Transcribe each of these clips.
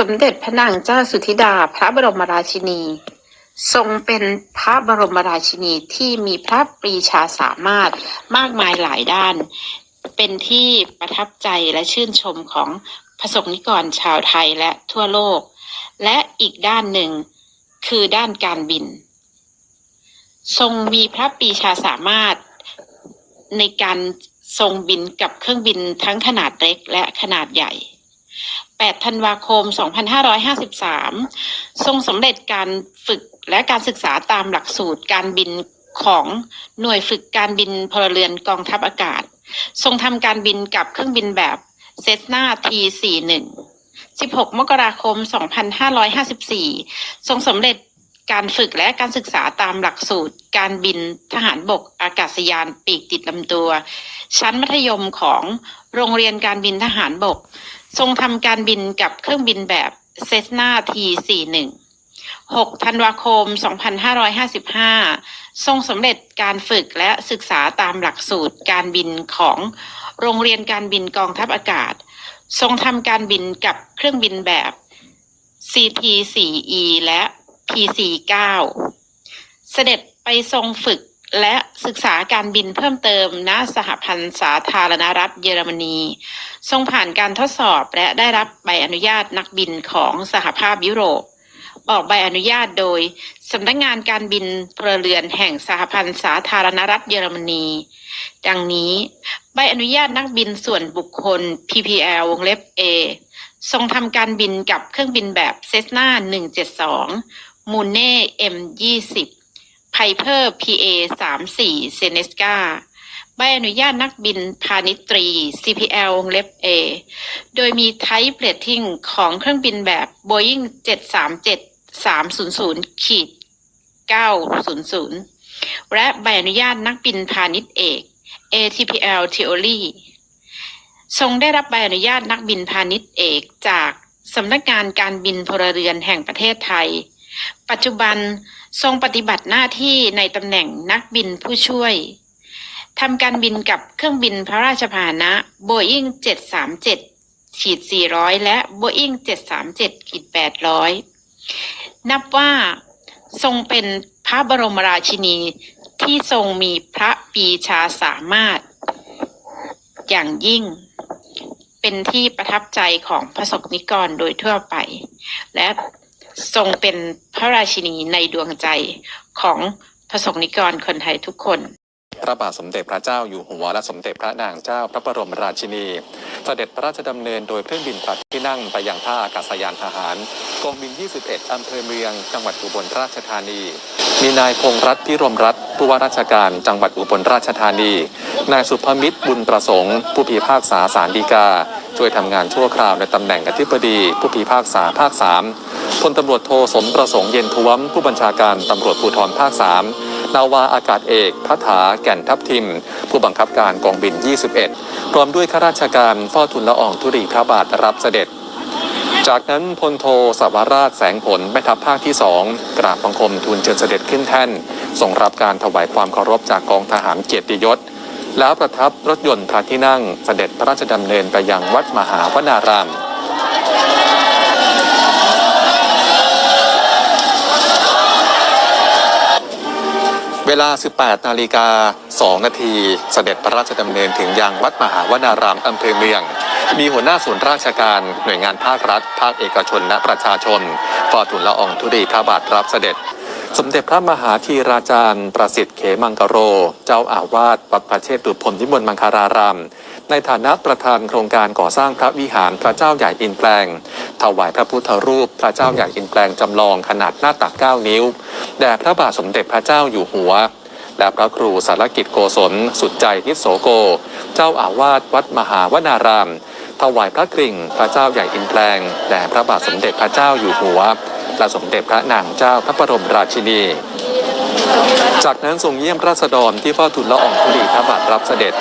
สมเด็จพระนางเจ้าสุธิดาพระบรมราชินี ทรงเป็นพระบรมราชินีที่มีพระปรีชาสามารถมากมายหลายด้าน เป็นที่ประทับใจและชื่นชมของพระสงฆ์นิกรชาวไทยและทั่วโลก และอีกด้านหนึ่งคือด้านการบิน ทรงมีพระปรีชาสามารถในการทรงบินกับเครื่องบินทั้งขนาดเล็กและขนาดใหญ่ 8 ธันวาคม 2553 ทรงสำเร็จการฝึกและการศึกษาตามหลักสูตรการบินของหน่วยฝึกการบินพลเรือนกองทัพอากาศ ทรงทำการบินกับเครื่องบินแบบเซสนา T41 16 มกราคม 2554 ทรงสำเร็จ การฝึกและการศึกษาตามหลักสูตร การบินทหารบกอากาศยานปีกติดลำตัว ชั้นมัธยมของโรงเรียนการบินทหารบก ทรงทำการบินกับเครื่องบินแบบเซสนา T41 6ธันวาคม 2555 ทรงสำเร็จการฝึกและศึกษาตามหลักสูตรการบินของโรงเรียนการบินกองทัพอากาศ ทรงทำการบินกับเครื่องบินแบบ CT4E และ PC9 เสด็จไปทรงฝึกและศึกษาการบินเพิ่มเติมณสหพันธ์สาธารณรัฐเยอรมนี ทรงผ่านการทดสอบและได้รับใบอนุญาตนักบินของสหภาพยุโรป ออกใบอนุญาตโดยสำนักงงานการบินพลเรือนแห่งสหพันธ์สาธารณรัฐเยอรมนี ดังนี้ ใบอนุญาตนักบินส่วนบุคคล PPL วงเล็บ A ทรงทำการบินกับเครื่องบินแบบเซสนา172 มูเน่ M20 ไพเพอร์ PA 34เซเนสกาใบอนุญาตนักบินพาณิชย์ตรี CPL เล็บ A โดยมีไทป์เ a ตติ้งของเครื่องบินแบบ Boeing 737 300ขีด900 และใบอนุญาตนักบินพาณิชย์เอก ATPL Theory ทรงได้รับใบอนุญาตนักบินพาณิชย์เอกจากสำนักงานการบินพลเรือนแห่งประเทศไทย ปัจจุบันทรงปฏิบัติหน้าที่ในตำแหน่งนักบินผู้ช่วยทำการบินกับเครื่องบินพระราชพาหนะ Boeing 737ขีด400 และ Boeing 737ขีด800 นับว่าทรงเป็นพระบรมราชินีที่ทรงมีพระปีชาสามารถ อย่างยิ่ง เป็นที่ประทับใจของพระสงฆ์นิกรโดยทั่วไป และทรงเป็น ระราชินีในดวงใจของพระสงฆ์นิกรคนไทยทุกคน พระบาทสมเด็จพระเจ้าอยู่หัวและสมเด็จพระนางเจ้าพระบรมราชินี เสด็จพระราชดำเนินโดยเครื่องบินพระที่นั่งไปยังท่าอากาศยานทหารกองบิน 21 อำเภอเมือง จังหวัดอุบลราชธานี มีนายพงษ์รัตน์พิรมรัตน์ผู้ว่าราชการจังหวัดอุบลราชธานี นายสุภมิตรบุญประสงค์ ผู้พิพากษาสารดีกา ช่วยทำงานชั่วคราวในตำแหน่งอธิบดี ผู้พิพากษาภาคสาม พลตำรวจโทสมประสงค์เย็นทวมผู้บัญชาการตำรวจภูธรภาคสามนาวาอากาศเอกพัฒาแก่นทัพทิม ผู้บังคับการกองบิน 21 พร้อมด้วยข้าราชการเฝ้าทุนละอองธุรีพระบาทรับเสด็จ จากนั้นพลโทสวราชแสงผลแม่ทัพภาคที่สองกราบบังคมทูลเชิญเสด็จขึ้นแท่นทรงรับการถวายความเคารพจากกองทหารเกียรติยศแล้วประทับรถยนต์พระที่นั่งเสด็จพระราชดำเนินไปยังวัดมหาวนาราม เวลา 18 นาฬิกา 2 นาที เสด็จพระราชดำเนินถึงยังวัดมหาวนารามอำเภอเมือง มีหัวหน้าส่วนราชการ หน่วยงานภาครัฐ ภาคเอกชน และประชาชนเฝ้าทูลละอองธุรีพระบาทรับเสด็จ สมเด็จพระมหาธีราจารย์ ประสิทธิ์เขมังกโร เจ้าอาวาสวัดพระเชตุพนนิมนต์มังคาราราม ในฐานะประธานโครงการก่อสร้างพระวิหารพระเจ้าใหญ่อินแปลง ถวายพระพุทธรูปพระเจ้าใหญ่อินแปลงจำลองขนาดหน้าตัก 9 นิ้ว แด่พระบาทสมเด็จพระเจ้าอยู่หัว และพระครูสารกิจโกศล สุดใจนิโสโก เจ้าอาวาสวัดมหาวนาราม ถวายพระกริ่งพระเจ้าใหญ่อินแปลงแด่พระบาทสมเด็จพระเจ้าอยู่หัว และสมเด็จพระนางเจ้าพระบรมราชินี จากนั้นทรงเยี่ยมราษฎรที่เฝ้าทูลละอองธุลีพระบาทรับเสด็จ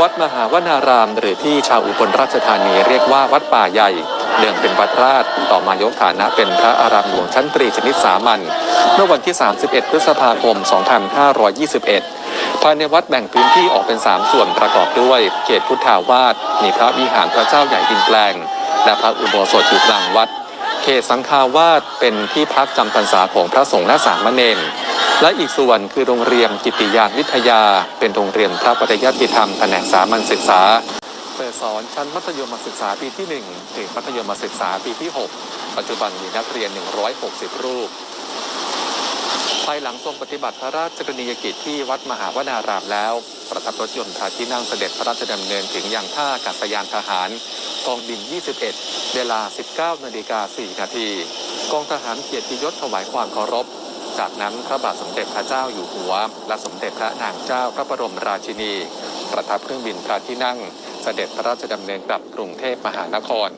วัดมหาวนาราม หรือที่ชาวอุบลราชธานีเรียกว่าวัดป่าใหญ่เดิมเป็นวัดราชต่อมายกฐานะเป็นพระอารามหลวงชั้นตรีชนิดสามัญเมื่อวันที่ 31 พฤษภาคม 2521 ภายในวัดแบ่งพื้นที่ออกเป็น 3 ส่วนประกอบด้วยเขตพุทธาวาสมีพระวิหารพระเจ้าใหญ่อินแปลง และพระอุโบสถอยู่กลางวัด เขตสังฆาวาสเป็นที่พักจำพรรษาของพระสงฆ์และสามเณรและอีกส่วนคือโรงเรียนกิติยานวิทยา เป็นโรงเรียนพระปริยัติธรรมแผนกสามัญศึกษาเปิดสอนชั้นมัธยมศึกษาปีที่ 1 ถึงมัธยมศึกษาปีที่ 6 ปัจจุบันมีนักเรียน 160 รูป ภายหลังทรงปฏิบัติพระราชกรณียกิจที่วัดมหาวนารามแล้ว ประทับรถยนต์พระที่นั่งเสด็จพระราชดำเนินถึงยังท่าอากาศยานทหาร กองบิน 21 เวลา 19นาฬิกา4นาทีกองทหารเกียรติยศถวายความเคารพ จากนั้นพระบาทสมเด็จพระเจ้าอยู่หัว และสมเด็จพระนางเจ้าพระบรมราชินี ประทับเครื่องบินพระที่นั่ง เสด็จพระราชดำเนินกลับกรุงเทพมหานคร